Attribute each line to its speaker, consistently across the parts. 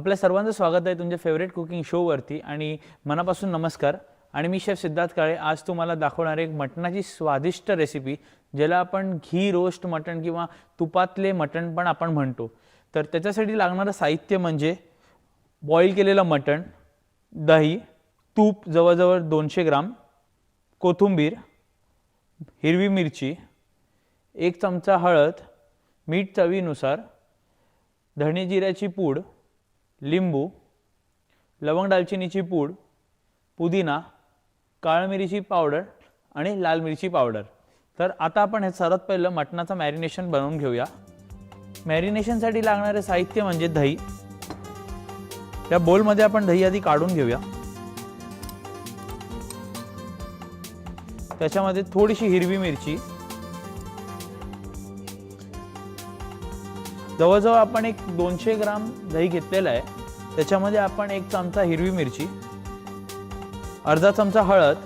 Speaker 1: आपल्या सर्वांचं स्वागत आहे तुमच्या फेवरेट कुकिंग शोवरती आणि मनापासून नमस्कार. आणि मी शेफ सिद्धार्थ काळे. आज तुम्हाला दाखवणार एक मटणाची स्वादिष्ट रेसिपी ज्याला आपण घी रोस्ट मटण किंवा तुपातले मटण पण आपण म्हणतो. तर त्याच्यासाठी लागणारं साहित्य म्हणजे बॉईल केलेलं मटण दही तूप जवळजवळ दोनशे ग्राम कोथिंबीर हिरवी मिरची एक चमचा हळद मीठ चवीनुसार धणे जिऱ्याची पूड लिंबू लवंग दालचिनीची पूड पुदिना काळ मिरीची पावडर आणि लाल मिरची पावडर. तर आता आपण हे सर्वात पहिलं मटणाचं मॅरिनेशन बनवून घेऊया. मॅरिनेशनसाठी लागणारे साहित्य म्हणजे दही. त्या बोलमध्ये आपण दही आधी काढून घेऊया. त्याच्यामध्ये थोडीशी हिरवी मिरची जवळजवळ आपण एक दोनशे ग्राम दही घेतलेलं आहे. त्याच्यामध्ये आपण एक चमचा हिरवी मिरची अर्धा चमचा हळद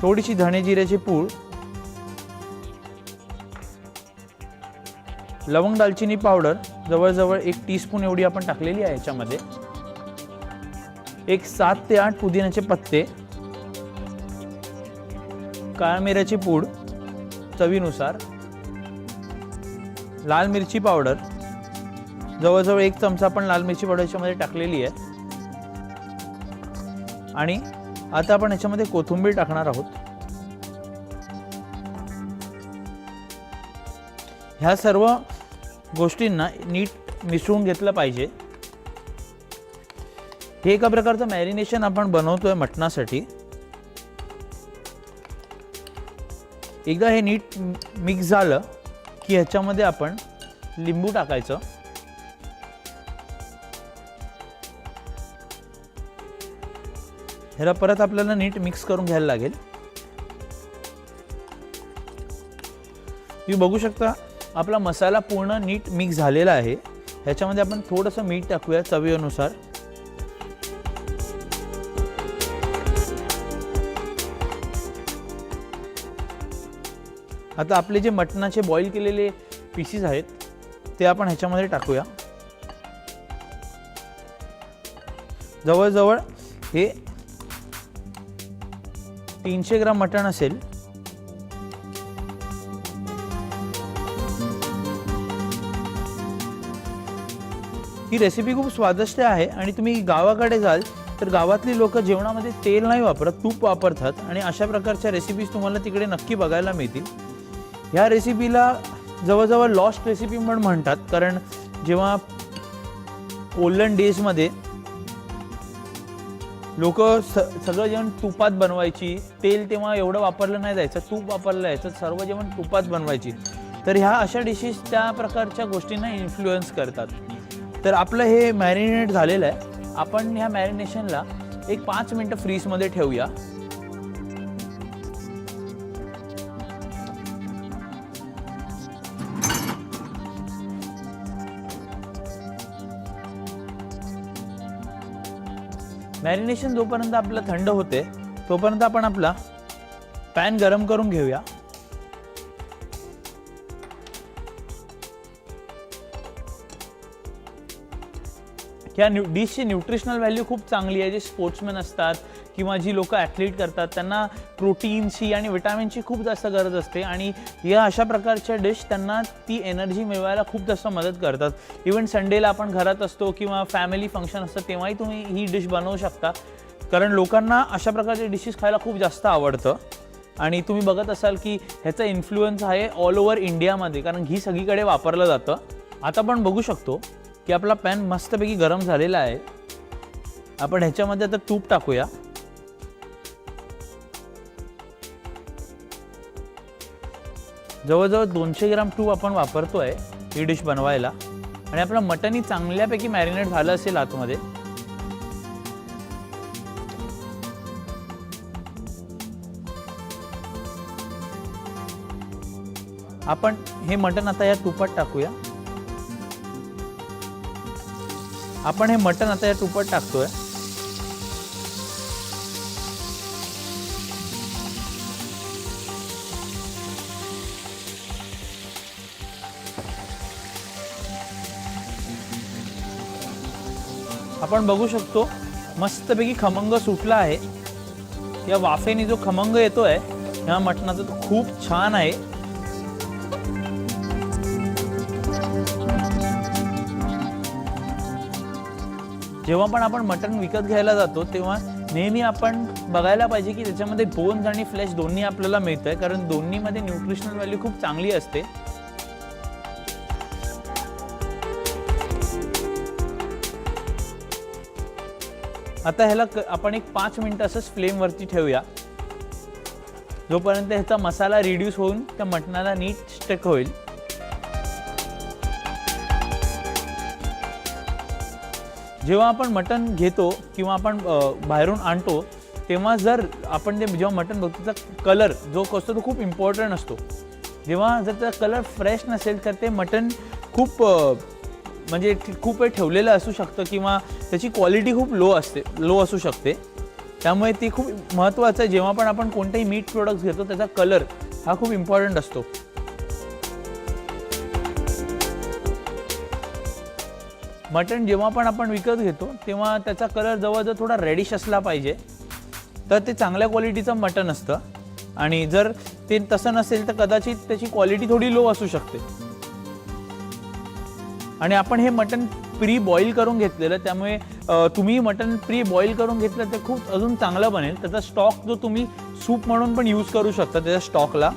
Speaker 1: थोडीशी धणे जिऱ्याची पूड लवंग दालचिनी पावडर जवळजवळ एक टीस्पून एवढी आपण टाकलेली आहे याच्यामध्ये. एक सात ते आठ पुदिन्याचे पत्ते काळ्या मिऱ्याची पूड चवीनुसार. लाल मिरची पावडर. जवळजवळ एक चमचा पण लाल मिरची पावडर याच्यामध्ये टाकलेली आहे. आणि आता आपण याच्यामध्ये कोथिंबीर टाकणार आहोत. ह्या सर्व गोष्टींना नीट मिसळून घेतलं पाहिजे. हे एका प्रकारचं मॅरिनेशन आपण बनवतोय मटणासाठी. एकदा हे नीट मिक्स झालं की ह्याच्यामध्ये आपण लिंबू टाकायचं. ह्याला परत आपल्याला नीट मिक्स करून घ्यायला लागेल. तुम्ही बघू शकता आपला मसाला पूर्ण नीट मिक्स झालेला आहे. ह्याच्यामध्ये आपण थोडंसं मीठ टाकूया चवीनुसार. आता आपले जे मटणाचे बॉईल केलेले पीसीस आहेत ते आपण ह्याच्यामध्ये टाकूया. जवळजवळ हे तीनशे ग्राम मटण असेल. ही रेसिपी खूप स्वादिष्ट आहे आणि तुम्ही गावाकडे जाल तर गावातली लोक जेवणामध्ये तेल नाही वापरत तूप वापरतात आणि अशा प्रकारच्या रेसिपीज तुम्हाला तिकडे नक्की बघायला मिळतील. ह्या रेसिपीला जवळजवळ लॉस्ट रेसिपी पण म्हणतात. कारण जेव्हा ओल्डन डेजमध्ये लोक स सगळं जेवण तुपात बनवायची तेल तेव्हा एवढं वापरलं नाही जायचं तूप वापरलं जायचं सर्व जेवण तुपात बनवायची. तर ह्या अशा डिशेस त्या प्रकारच्या गोष्टींना इन्फ्लुएन्स करतात. तर आपलं हे मॅरिनेट झालेलं आहे. आपण ह्या मॅरिनेशनला एक पाच मिनटं फ्रीजमध्ये ठेवूया. मॅरिनेशन जोपर्यंत आपलं थंड होते तोपर्यंत आपण आपला पॅन गरम करून घेऊया. ह्या न्यू डिशची न्यूट्रिशनल व्हॅल्यू खूप चांगली आहे जे स्पोर्ट्समॅन असतात किंवा जी लोक ॲथलीट करतात त्यांना प्रोटीनची आणि विटॅमिनची खूप जास्त गरज असते आणि या अशा प्रकारच्या डिश त्यांना ती एनर्जी मिळवायला खूप जास्त मदत करतात. इवन संडेला आपण घरात असतो किंवा फॅमिली फंक्शन असतं तेव्हाही तुम्ही ही डिश बनवू शकता. कारण लोकांना अशा प्रकारचे डिशेस खायला खूप जास्त आवडतं. आणि तुम्ही बघत असाल की ह्याचा इन्फ्लुएन्स आहे ऑल ओव्हर इंडियामध्ये कारण घी सगळीकडे वापरलं जातं. आता आपण बघू शकतो की आपला पॅन मस्तपैकी गरम झालेला आहे. आपण ह्याच्यामध्ये आता तूप टाकूया. जवळजवळ दोनशे ग्राम टू आपण वापरतोय ही डिश बनवायला. आणि आपलं मटनही चांगल्यापैकी मॅरिनेट झालं असेल आतमध्ये. आपण हे मटण आता या तुपात टाकूया. आपण हे मटण आता या तुपात टाकतोय. आपण बघू शकतो मस्तपैकी खमंग सुटला आहे. या वाफेने जो खमंग येतोय ह्या मटणाचा तो खूप छान आहे. जेव्हा पण आपण मटण विकत घ्यायला जातो तेव्हा नेहमी आपण बघायला पाहिजे की त्याच्यामध्ये बोन्स आणि फ्लेश दोन्ही आपल्याला मिळतंय कारण दोन्हीमध्ये न्यूट्रिशनल व्हॅल्यू खूप चांगली असते. आता ह्याला क- आपण एक पाच मिनटं असंच फ्लेमवरती ठेवूया. जोपर्यंत ह्याचा मसाला रिड्यूस होऊन त्या मटणाला नीट स्टक होईल. जेव्हा आपण मटण घेतो किंवा आपण बाहेरून आणतो तेव्हा जर आपण ते जेव्हा मटण बघतो त्याचा कलर जो असतो तो खूप इम्पॉर्टंट असतो. जेव्हा जर त्याचा कलर फ्रेश नसेल तर ते मटण खूप म्हणजे खूप वेळ ठेवलेलं असू शकतं किंवा त्याची क्वालिटी खूप लो असते लो असू शकते. त्यामुळे ती खूप महत्त्वाचं आहे. जेव्हा पण आपण कोणतेही मीट प्रोडक्ट्स घेतो त्याचा कलर हा खूप इम्पॉर्टंट असतो. मटण जेव्हा पण आपण विकत घेतो तेव्हा त्याचा कलर जवळजवळ थोडा रेडिश असला पाहिजे. तर ते चांगल्या क्वालिटीचं मटण असतं. आणि जर ते तसं नसेल तर कदाचित त्याची क्वालिटी थोडी लो असू शकते. आणि आपण हे मटण प्री बॉईल करून घेतलेलं त्यामुळे तुम्ही मटण प्री बॉईल करून घेतलं तर खूप अजून चांगलं बनेल. त्याचा स्टॉक जो तुम्ही सूप म्हणून पण यूज करू शकता त्याच्या स्टॉकला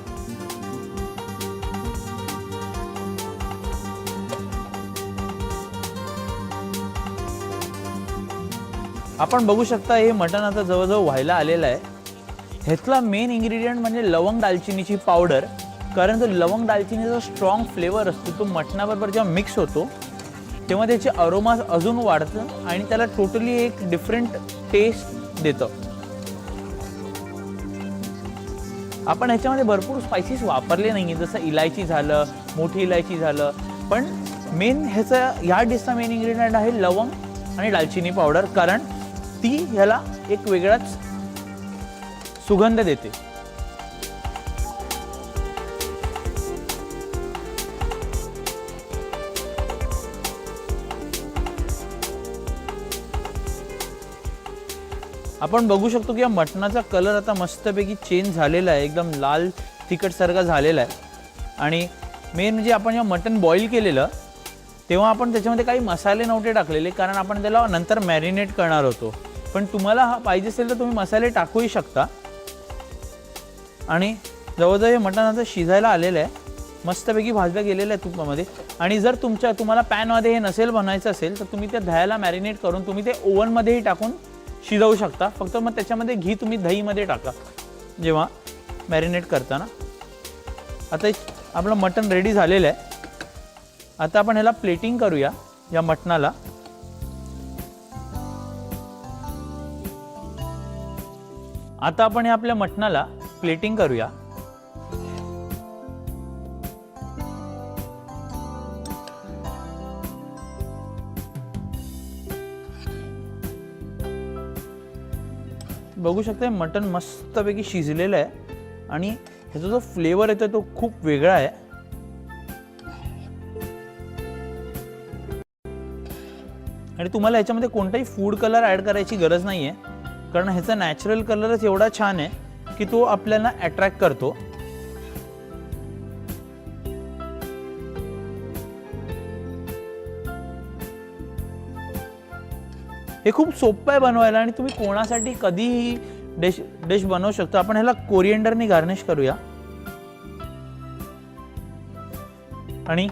Speaker 1: आपण बघू शकता हे मटण आता जवळजवळ व्हायला आलेलं आहे. ह्यातला मेन इन्ग्रेडियंट म्हणजे लवंग दालचिनीची पावडर कारण जो लवंग दालचिनीचा स्ट्रॉंग फ्लेवर असतो तो मटणाबरोबर जेव्हा मिक्स होतो तेव्हा त्याचे अरोमा अजून वाढतं आणि त्याला टोटली एक डिफरंट टेस्ट देतं. आपण ह्याच्यामध्ये भरपूर स्पायसीस वापरले नाही जसं इलायची झालं मोठी इलायची झालं पण मेन ह्याचा ह्या डिशचा मेन इन्ग्रेडियंट आहे लवंग आणि दालचिनी पावडर कारण ती ह्याला एक वेगळाच सुगंध देते. आपण बघू शकतो की या मटणाचा कलर आता मस्तपैकी चेंज झालेला आहे. एकदम लाल तिखटसारखा झालेला आहे. आणि मेन म्हणजे आपण जेव्हा मटण बॉईल केलेलं तेव्हा आपण त्याच्यामध्ये काही मसाले नव्हते टाकलेले कारण आपण त्याला नंतर मॅरिनेट करणार होतो. पण तुम्हाला हा पाहिजे असेल तर तुम्ही मसाले टाकूही शकता. आणि जवळजवळ हे मटण आता शिजायला आलेलं आहे. मस्तपैकी भाजलं गेलेलं आहे तुपामध्ये. आणि जर तुमच्या तुम्हाला पॅनमध्ये हे नसेल बनायचं असेल तर तुम्ही त्या दह्याला मॅरिनेट करून तुम्ही ते ओव्हनमध्येही टाकून शिजवू शकता. फक्त मग त्याच्यामध्ये घी तुम्ही दहीमध्ये टाका. जेव्हा मॅरिनेट करताना. आता आपलं मटण रेडी झालेलं आहे. आता आपण ह्याला प्लेटिंग करूया या मटणाला. आता आपण या आपल्या मटणाला प्लेटिंग करूया. बघू शकता मटण मस्तपैकी शिजलेलं आहे. आणि ह्याचा जो फ्लेवर येतो तो खूप वेगळा आहे. आणि तुम्हाला ह्याच्यामध्ये कोणताही फूड कलर ॲड करायची गरज नाही आहे कारण ह्याचा नॅचरल कलरच एवढा छान आहे की तो आपल्याला अट्रॅक्ट करतो. हे खूप सोपं आहे बनवायला आणि तुम्ही कोणासाठी कधीही डिश डिश बनवू शकता. आपण ह्याला कोरिएंडरनी गार्निश करूया. आणि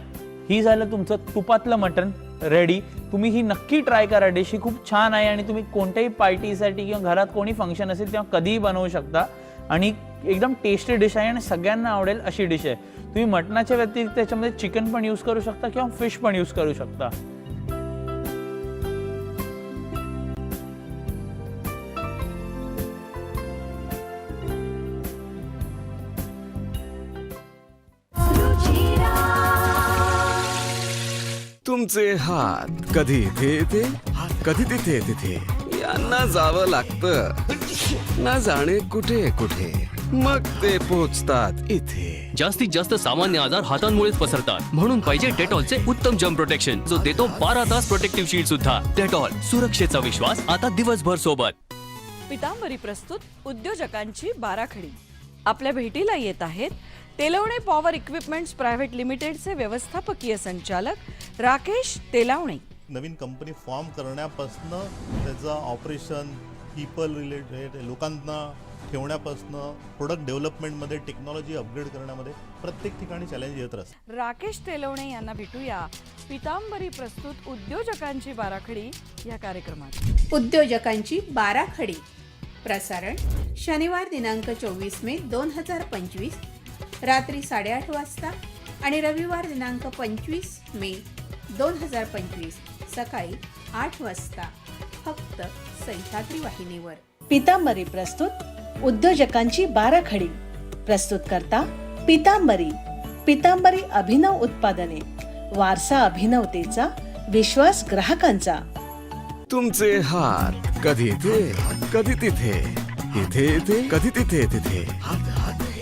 Speaker 1: ही झालं तुमचं तुपातलं मटण रेडी तुम्ही ही नक्की ट्राय करा डिश ही खूप छान आहे आणि तुम्ही कोणत्याही पार्टीसाठी किंवा घरात कोणी फंक्शन असेल तेव्हा कधीही बनवू शकता. आणि एकदम टेस्टी डिश आहे आणि सगळ्यांना आवडेल अशी डिश आहे. तुम्ही मटणाच्या व्यतिरिक्त त्याच्यामध्ये चिकन पण यूज करू शकता किंवा फिश पण यूज करू शकता.
Speaker 2: तुमचे हात कधी इथे येते? कधी तिथे तिथे यांना जावं लागतं. ना जाणे कुठे कुठे? मग ते पोचतात इथे.
Speaker 3: जास्तीत जास्त सामान्य आजार हातांमुळेच पसरतात. म्हणून पाहिजे डेटॉलचे उत्तम जर्म प्रोटेक्शन जो देतो बारा तास प्रोटेक्टिव्ह शील्ड सुद्धा. डेटॉल सुरक्षेचा विश्वास आता दिवसभर सोबत.
Speaker 4: पितांबरी प्रस्तुत उद्योजकांची बाराखडी. आपल्या भेटीला येत आहेत तेलवणे पॉवर इक्विपमेंट्स प्रायव्हेट लिमिटेडचे व्यवस्थापकीय संचालक राकेश तेलावणे.
Speaker 5: नवीन कंपनी फॉर्म करण्यापासनं त्याचं ऑपरेशन पीपल रिलेटेड लोकांना ठेवण्यापासनं प्रोडक्ट डेव्हलपमेंटमध्ये टेक्नॉलॉजी अपग्रेड करण्यामध्ये प्रत्येक ठिकाणी चॅलेंज येत राहतं
Speaker 4: राकेश तेलवणे यांना भेटूया पितांबरी प्रस्तुत उद्योजकांची बाराखडी या कार्यक्रमात.
Speaker 6: उद्योजकांची बाराखडी. प्रसारण शनिवार दिनांक चोवीस मे दोन हजार पंचवीस रात्री साडेआठ वाजता आणि रविवार दिनांक पंचवीस मे दोन हजार पंचवीस सकाळी आठ वाजता फक्त सह्याद्री वाहिनीवर.
Speaker 7: पितांबरी प्रस्तुत उद्योजकांची बाराखडी. प्रस्तुत करता पितांबरी. पितांबरी अभिनव उत्पादने. वारसा अभिनवतेचा विश्वास ग्राहकांचा.
Speaker 2: तुमचे हात कधी इथे कधी तिथे? इथे इथे कधी तिथे तिथे?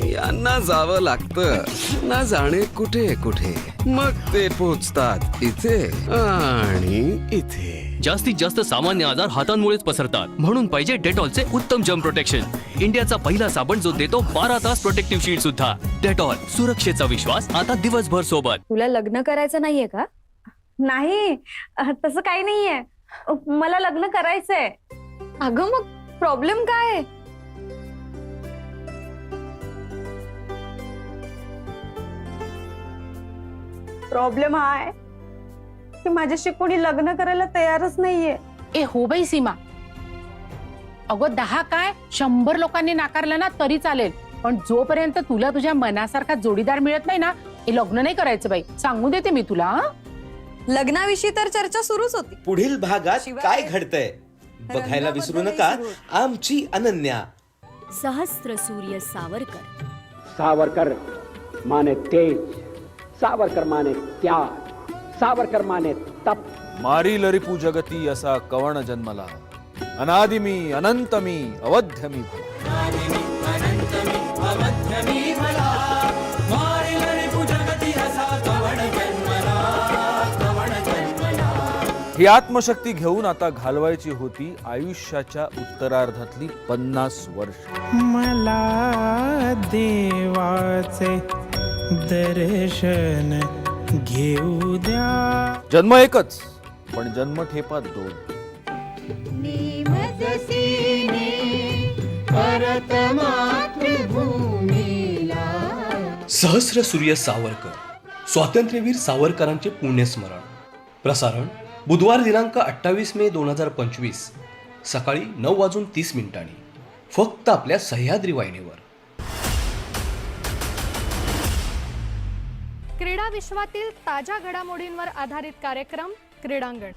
Speaker 2: यांना जावं लागतं. ना जाणे कुठे कुठे. मग ते पोचतात इथे आणि इथे.
Speaker 3: जास्तीत जास्त सामान्य आजार हातांमुळेच पसरतात. म्हणून पाहिजे डेटॉलचे उत्तम जर्म प्रोटेक्शन इंडियाचा पहिला साबण जो देतो बारा तास प्रोटेक्टिव्ह शील्ड सुद्धा. डेटॉल सुरक्षेचा विश्वास आता दिवसभर सोबत.
Speaker 8: तुला लग्न करायचं नाहीये का? नाही अह, तसं काही नाहीये. मला लग्न करायचंय. अगं मग प्रॉब्लेम काय? आहे? प्रॉब्लेम हा आहे की माझ्याशी कोणी लग्न करायला तयारच नाहीये.
Speaker 9: ए हो बाई सीमा. अगं दहा काय? शंभर लोकांनी नाकारलं ना तरी चालेल. पण जोपर्यंत तुला तुझ्या मनासारखा जोडीदार मिळत नाही ना हे लग्न नाही करायचं बाई. सांगू देते मी तुला हं?
Speaker 8: लग्नाविषयी तर चर्चा सुरूच होती.
Speaker 10: पुढील भागात
Speaker 8: शिवाय
Speaker 10: काय घडतंय? बघायला विसरू नका. आमची अनन्या.
Speaker 11: सहस्त्र सूर्य सावरकर.
Speaker 12: सावरकर माने तेज. सावरकर माने त्याग सावरकर माने तप.
Speaker 13: मारी लरिपू जगती असा कवण जन्मला. अनादि मी अनंत मी अवध्य मी ही आत्मशक्ती घेऊन आता घालवायची होती आयुष्याच्या उत्तरार्धातली पन्नास वर्ष.
Speaker 12: मला देवाचे दर्शन घेऊ द्या.
Speaker 13: जन्म एकच पण जन्म ठेपा दोन.
Speaker 3: सहस्र सूर्य सावरकर स्वातंत्र्यवीर सावरकरांचे पुण्यस्मरण. प्रसारण बुधवार दिनांक अठ्ठावीस मे दोन हजार पंचवीस सकाळी नऊ वाजून तीस मिनिटांनी. फक्त आपल्या सह्याद्री वाहिनीवर.
Speaker 11: क्रीडा विश्वातील ताज्या घडामोडींवर आधारित कार्यक्रम क्रीडांगण.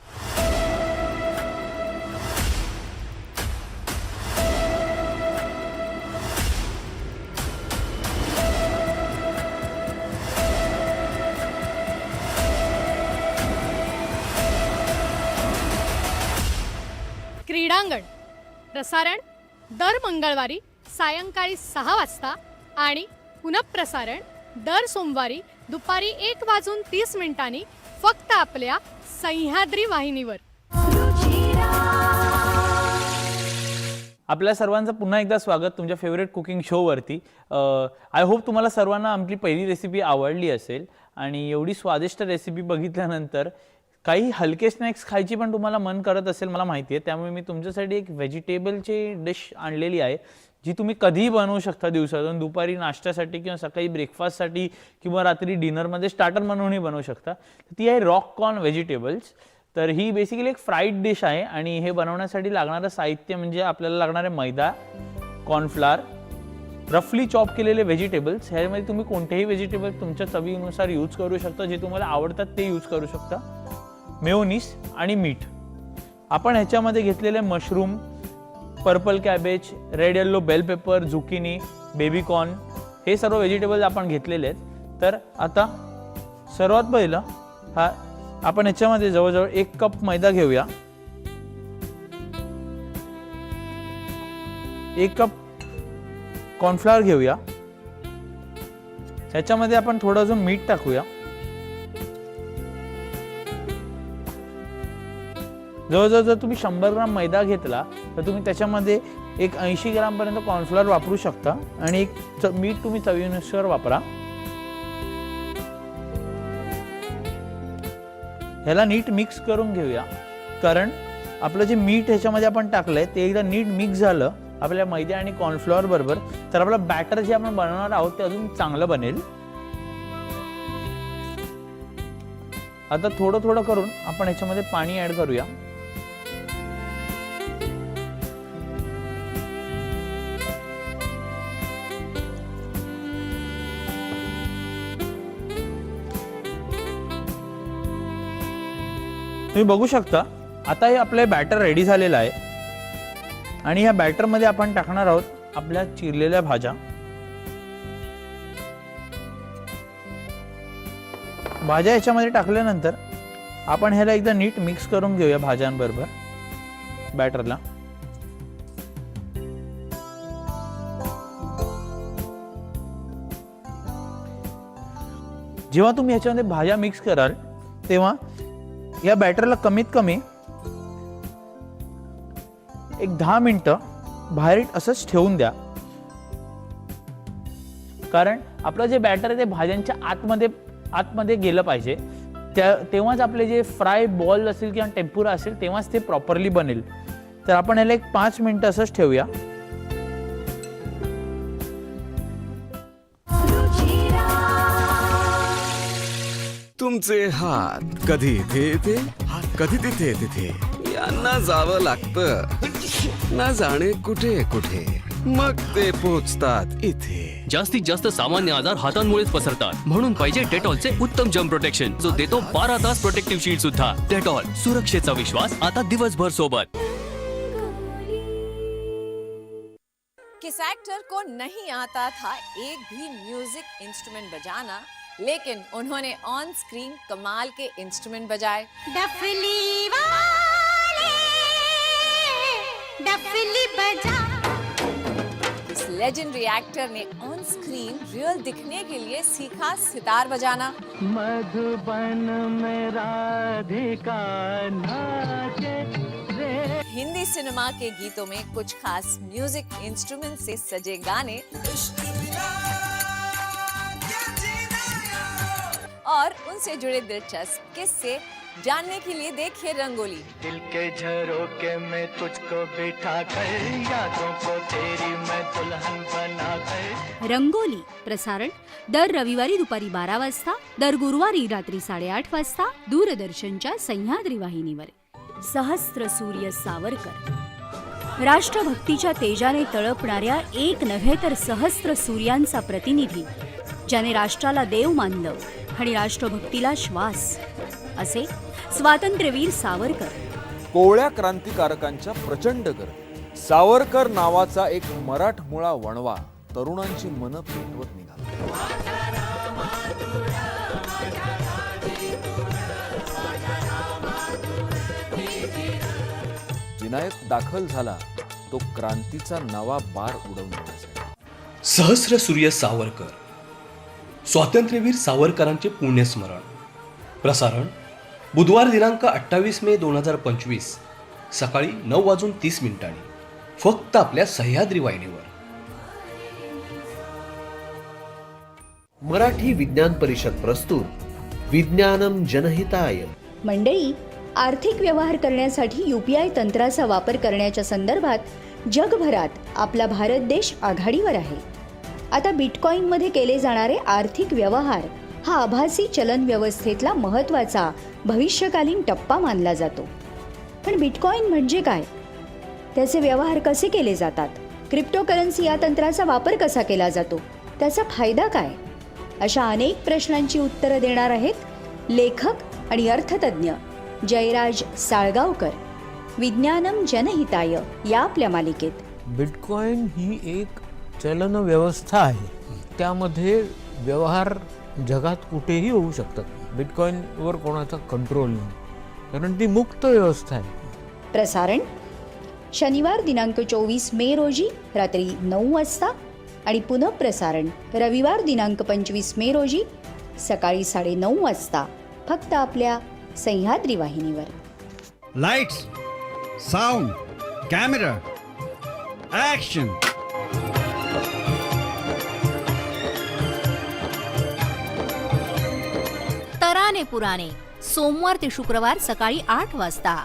Speaker 11: क्रीडांगण. प्रसारण दर मंगळवारी सायंकाळी सहा वाजता आणि पुनःप्रसारण दर सोमवारी दुपारी एक वाजून तीस मिनिटांनी फक्त आपल्या सह्याद्री वाहिनीवर.
Speaker 1: आपल्या सर्वांचं पुन्हा एकदा स्वागत तुमच्या फेवरेट कुकिंग शोवरती आय होप तुम्हाला सर्वांना आमची पहिली रेसिपी आवडली असेल आणि एवढी स्वादिष्ट रेसिपी बघितल्यानंतर काही हलके स्नॅक्स खायची पण तुम्हाला मन करत असेल मला माहिती आहे. त्यामुळे मी तुमच्यासाठी एक व्हेजिटेबलची डिश आणलेली आहे. जी तुम्ही कधीही बनवू शकता दिवसातून दुपारी नाश्त्यासाठी किंवा सकाळी ब्रेकफास्टसाठी किंवा रात्री डिनरमध्ये स्टार्टर म्हणूनही बनवू शकता. ती आहे रॉक कॉर्न व्हेजिटेबल्स तर ही बेसिकली एक फ्राईड डिश आहे आणि हे बनवण्यासाठी लागणारं साहित्य म्हणजे आपल्याला लागणारे मैदा कॉर्नफ्लार रफली चॉप केलेले व्हेजिटेबल्स ह्यामध्ये तुम्ही कोणतेही व्हेजिटेबल तुमच्या चवीनुसार यूज करू शकता जे तुम्हाला आवडतात ते यूज करू शकता. मेओनीस आणि मीठ. आपण ह्याच्यामध्ये घेतलेले mushroom purple cabbage red yellow bell pepper zucchini baby corn हे सर्व व्हेजिटेबल्स आपण घेतलेले आहेत. तर आता सर्वात पहिलं हा आपण ह्याच्यामध्ये जवळजवळ एक कप मैदा घेऊया. एक कप कॉर्नफ्लॉवर घेऊया. ह्याच्यामध्ये आपण थोडं अजून मीठ टाकूया. जवळजवळ जर तुम्ही शंभर ग्राम मैदा घेतला तर तुम्ही त्याच्यामध्ये एक ऐंशी ग्रामपर्यंत कॉर्नफ्लॉवर वापरू शकता आणि एक च- मीठ तुम्ही चवीनुसार वापरा. ह्याला नीट मिक्स करून घेऊया. कारण आपलं जे मीठ ह्याच्यामध्ये आपण टाकलंय ते एकदा नीट मिक्स झालं आपल्या मैद्या आणि कॉर्नफ्लॉवर बरोबर तर आपलं बॅटर जे आपण बनवणार आहोत ते अजून चांगलं बनेल. आता थोडं थोडं करून आपण ह्याच्यामध्ये पाणी ऍड करूया. तुम्ही बघू शकता. आता हे आपलं बॅटर रेडी झालेलं आहे. आणि ह्या बॅटरमध्ये आपण टाकणार आहोत आपल्या चिरलेल्या भाज्या. भाज्या याच्यामध्ये टाकल्यानंतर आपण ह्याला एकदा नीट मिक्स करून घेऊया भाज्यांबरोबर. बॅटरला जेव्हा तुम्ही ह्याच्यामध्ये भाज्या मिक्स कराल तेव्हा या बॅटरला कमीत कमी एक दहा मिनटं बाहेर असंच ठेवून द्या. कारण आपलं जे बॅटर आहे ते भाज्यांच्या आतमध्ये आतमध्ये गेलं पाहिजे. त्या तेव्हाच आपले जे फ्राय बॉल असेल किंवा टेम्पुरा असेल तेव्हाच ते प्रॉपरली बनेल. तर आपण याला एक पाच मिनटं असंच ठेवूया.
Speaker 2: तुमचे हात कधी इथे येते? कधी तिथे तिथे यांना जावं लागतं. ना जाणे कुठे कुठे? मग ते पोचतात इथे.
Speaker 3: जास्तीत जास्त सामान्य आजार हातांमुळेच पसरतात. म्हणून पाहिजे डेटॉलचे उत्तम जम प्रोटेक्शन जो देतो बारा तास प्रोटेक्टिव्ह शील्ड सुद्धा. डेटॉल सुरक्षेचा विश्वास आता दिवसभर सोबत.
Speaker 14: किस एक्टर को नहीं आता था एक भी म्यूजिक इंस्ट्रूमेंट बजाना? लेकिन उन्होंने ऑन स्क्रीन कमाल के इंस्ट्रूमेंट बजाए।
Speaker 15: डफली वाले डफली बजा।
Speaker 14: इस लेजेंडरी एक्टर ने ऑन स्क्रीन रियल दिखने के लिए सीखा सितार बजाना।
Speaker 16: मधुबन में राधिका नाचे
Speaker 14: हिंदी सिनेमा के गीतों में कुछ खास म्यूज़िक इंस्ट्रूमेंट से सजे गाने। और उनसे जुड़े दिलचस्प किस्से जानने के लिए देखिए रंगोली।
Speaker 16: दिल के झरोके में तुझको बिठा कर यादों को तेरी मैं दुल्हन बना कर।
Speaker 17: रंगोली प्रसारण दर रविवारी दुपारी बारा वाजता दर गुरुवारी रात्री साडेआठ वाजता दूरदर्शनच्या सह्याद्री वाहिनीवर. सहस्त्र सूर्य सावरकर. राष्ट्रभक्तीच्या तेजाने तळपणाऱ्या एक नव्हे तर सहस्त्र सूर्यांचा प्रतिनिधी ज्याने राष्ट्राला देव मानलं. आणि राष्ट्रभक्तीला श्वास. असे स्वातंत्र्यवीर सावरकर.
Speaker 13: कोवळ्या क्रांतिकारकांच्या प्रचंड कर सावरकर नावाचा एक मराठमोळा वणवा तरुणांची मन पेटवत निघाला. विनायक दाखल झाला तो क्रांतीचा नवा बार उडवण्यासाठी.
Speaker 18: सहस्र सूर्य सावरकर स्वातंत्र्यवीर सावरकरांचे पुण्यस्मरण. प्रसारण बुधवार दिनांक अठ्ठावीस मे दोन हजार पंचवीस सकाळी नऊ वाजून तीस मिनिटांनी फक्त आपल्या सह्याद्री वाहिनीवर.
Speaker 19: मराठी विज्ञान परिषद प्रस्तुत विज्ञानम जनहिताय.
Speaker 15: मंडळी आर्थिक व्यवहार करण्यासाठी यूपीआय तंत्राचा वापर करण्याच्या संदर्भात जगभरात आपला भारत देश आघाडीवर आहे. आता बिटकॉईनमध्ये केले जाणारे आर्थिक व्यवहार हा आभासी चलन व्यवस्थेतला महत्त्वाचा भविष्यकालीन टप्पा मानला जातो. पण बिटकॉईन म्हणजे काय? त्याचे व्यवहार कसे केले जातात? क्रिप्टोकरन्सी या तंत्राचा वापर कसा केला जातो? त्याचा फायदा काय? अशा अनेक प्रश्नांची उत्तरं देणार आहेत लेखक आणि अर्थतज्ञ जयराज साळगावकर. विज्ञानम जनहिताय या आपल्या मालिकेत.
Speaker 16: बिटकॉईन ही एक चलन व्यवस्था आहे. त्यामध्ये व्यवहार जगात कुठेही होऊ शकतात. बिटकॉइनवर कोणाचा कंट्रोल नाही. कारण ती मुक्त व्यवस्था आहे.
Speaker 15: प्रसारण शनिवार दिनांक चोवीस मे रोजी रात्री नऊ वाजता आणि पुनःप्रसारण रविवार दिनांक पंचवीस मे रोजी सकाळी साडेनऊ वाजता फक्त आपल्या सह्याद्री वाहिनीवर.
Speaker 20: लाइट्स साउंड कैमरा एक्शन
Speaker 17: तराने पुराणे. सोमवार ते शुक्रवार सकाळी आठ वाजता.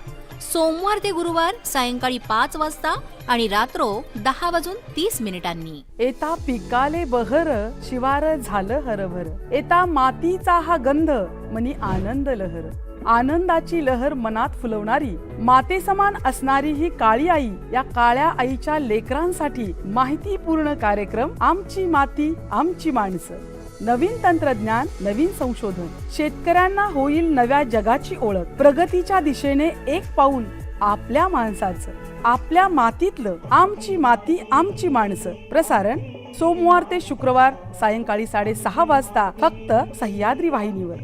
Speaker 17: सोमवार ते गुरुवार सायंकाळी पाच वाजता आणि रात्रो दहा वाजून तीस मिनिटांनी.
Speaker 21: एता पिकाले बहर शिवार झालं हरभर. एता मातीचा हा गंध मनी आनंद लहर. आनंदाची लहर मनात फुलवणारी माते समान असणारी ही काळी आई या काळ्या आईच्या लेकरांसाठी माहितीपूर्ण कार्यक्रम आमची माती आमची माणसं. नवीन तंत्रज्ञान नवीन संशोधन. शेतकऱ्यांना होईल नव्या जगाची ओळख. प्रगतीच्या दिशेने एक पाऊल आपल्या माणसाचं. आपल्या मातीतलं आमची माती आमची माणसं. प्रसारण सोमवार ते शुक्रवार सायंकाळी साडेसहा वाजता फक्त सह्याद्री वाहिनीवर.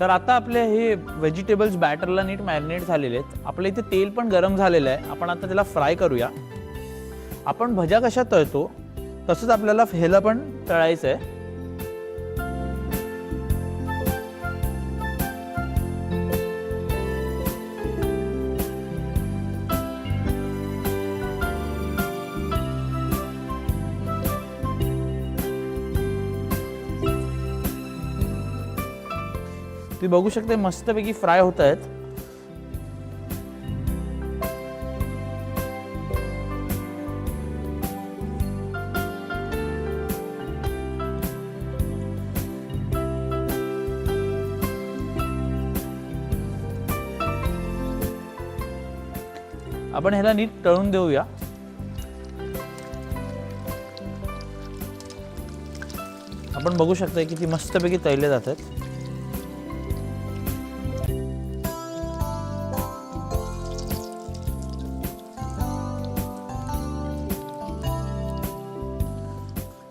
Speaker 1: तर आता आपले हे व्हेजिटेबल्स बॅटरला नीट मॅरिनेट झालेले आहेत. आपल्या इथे तेल पण गरम झालेलं आहे. आपण आता त्याला फ्राय करूया. आपण भज्या कशा तळतो? तसंच आपल्याला हेला पण तळायचं आहे तुम्ही बघू शकते मस्तपैकी फ्राय होत आहेत आपण ह्याला नीट तळून देऊया. आपण बघू शकता की ती मस्तपैकी तळले जातात.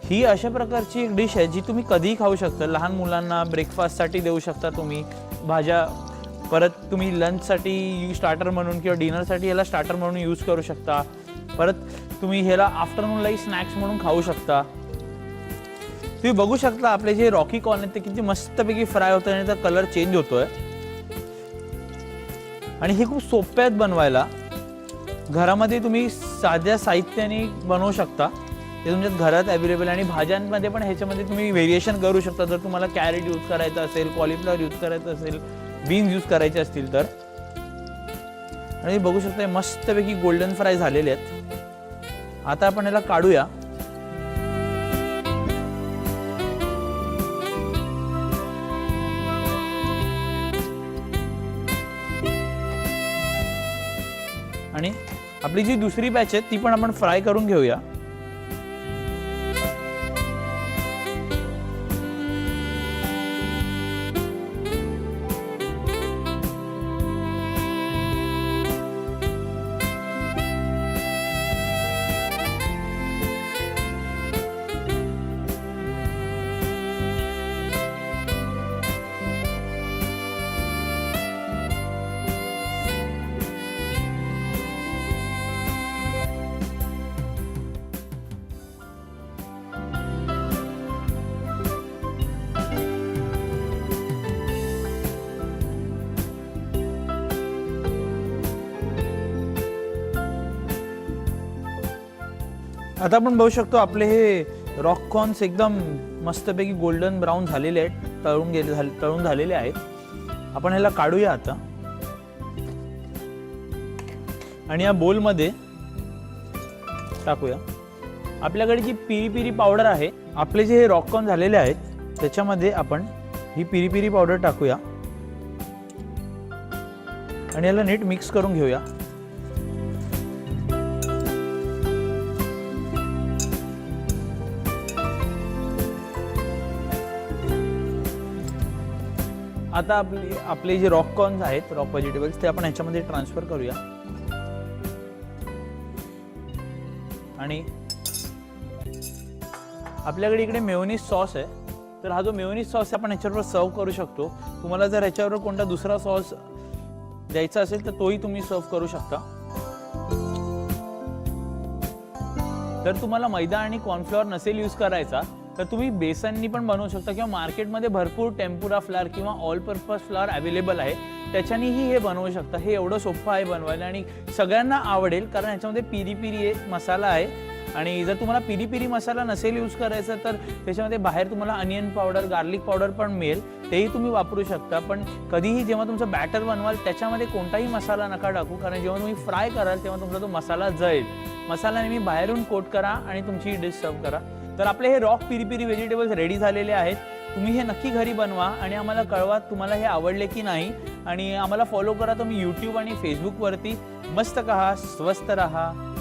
Speaker 1: ही अशा प्रकारची एक डिश आहे जी तुम्ही कधीही खाऊ शकता. लहान मुलांना ब्रेकफास्टसाठी देऊ शकता तुम्ही. भाज्या परत तुम्ही लंचसाठी स्टार्टर म्हणून किंवा डिनरसाठी ह्याला स्टार्टर म्हणून यूज करू शकता. परत तुम्ही ह्याला आफ्टरनूनलाही स्नॅक्स म्हणून खाऊ शकता. तुम्ही बघू शकता आपले जे रॉकी कॉर्न आहेत ते किती मस्तपैकी फ्राय होतं आणि त्याचा कलर चेंज होतोय. आणि हे खूप सोपे आहेत बनवायला. घरामध्ये तुम्ही साध्या साहित्याने बनवू शकता. ते तुमच्या घरात अवेलेबल आणि भाज्यांमध्ये पण ह्याच्यामध्ये तुम्ही व्हेरिएशन करू शकता. जर तुम्हाला कॅरेट यूज करायचं असेल कॉलिफ्लॉवर यूज करायचं असेल बीन्स यूज करायचे असतील तर. आणि बघू शकता मस्तपैकी गोल्डन फ्राय झालेले आहेत. आता आपण याला काढूया. आणि आपली जी दुसरी बॅच आहे ती पण आपण फ्राय करून घेऊया. आता आपण बघू शकतो आपले हे रॉक कॉर्न्स एकदम मस्तपैकी गोल्डन ब्राऊन झालेले आहेत तळून गेले झाले तळून झालेले आहेत. आपण ह्याला काढूया आता. आणि या बोलमध्ये टाकूया. आपल्याकडे जी पिरी पिरी पावडर आहे आपले जे हे रॉक कॉर्न झालेले आहेत त्याच्यामध्ये आपण ही पिरी पिरी पावडर टाकूया. आणि याला नीट मिक्स करून घेऊया. आता आपली आपले जे रॉक कॉर्न्स आहेत रॉक व्हेजिटेबल्स ते आपण ह्याच्यामध्ये ट्रान्सफर करूया. आणि आपल्याकडे इकडे मेयोनीज सॉस आहे. तर हा जो मेयोनीज सॉस आपण ह्याच्यावर सर्व करू शकतो. तुम्हाला जर ह्याच्यावर कोणता दुसरा सॉस द्यायचा असेल तर तोही तुम्ही सर्व करू शकता. तर तुम्हाला मैदा आणि कॉर्नफ्लॉवर नसेल यूज करायचा तर तुम्ही बेसननी पण बनवू शकता किंवा मार्केटमध्ये भरपूर टेम्पुरा फ्लार किंवा ऑल पर्पज फ्लार अवेलेबल आहे. त्याच्यानेही हे बनवू शकता. हे एवढं सोपं आहे बनवायला आणि सगळ्यांना आवडेल कारण ह्याच्यामध्ये पिरी पिरी एक मसाला आहे. आणि जर तुम्हाला पिरी पिरी मसाला नसेल यूज करायचा तर त्याच्यामध्ये बाहेर तुम्हाला अनियन पावडर गार्लिक पावडर पण मिळेल. तेही तुम्ही वापरू शकता. पण कधीही जेव्हा तुमचं बॅटर बनवाल त्याच्यामध्ये कोणताही मसाला नका टाकू. कारण जेव्हा तुम्ही फ्राय कराल तेव्हा तुमचा तो मसाला जळेल. मसाला नेहमी बाहेरून कोट करा आणि तुमची डिश सर्व करा. तर आपले हे rock peri peri vegetables ready झालेले आहेत. तुम्ही हे नक्की घरी बनवा आणि आम्हाला कळवा तुम्हाला हे आवडले की नाही. आणि आम्हाला फॉलो करा तुम्ही यूट्यूब आणि फेसबुकवरती मस्त कहा स्वस्त रहा.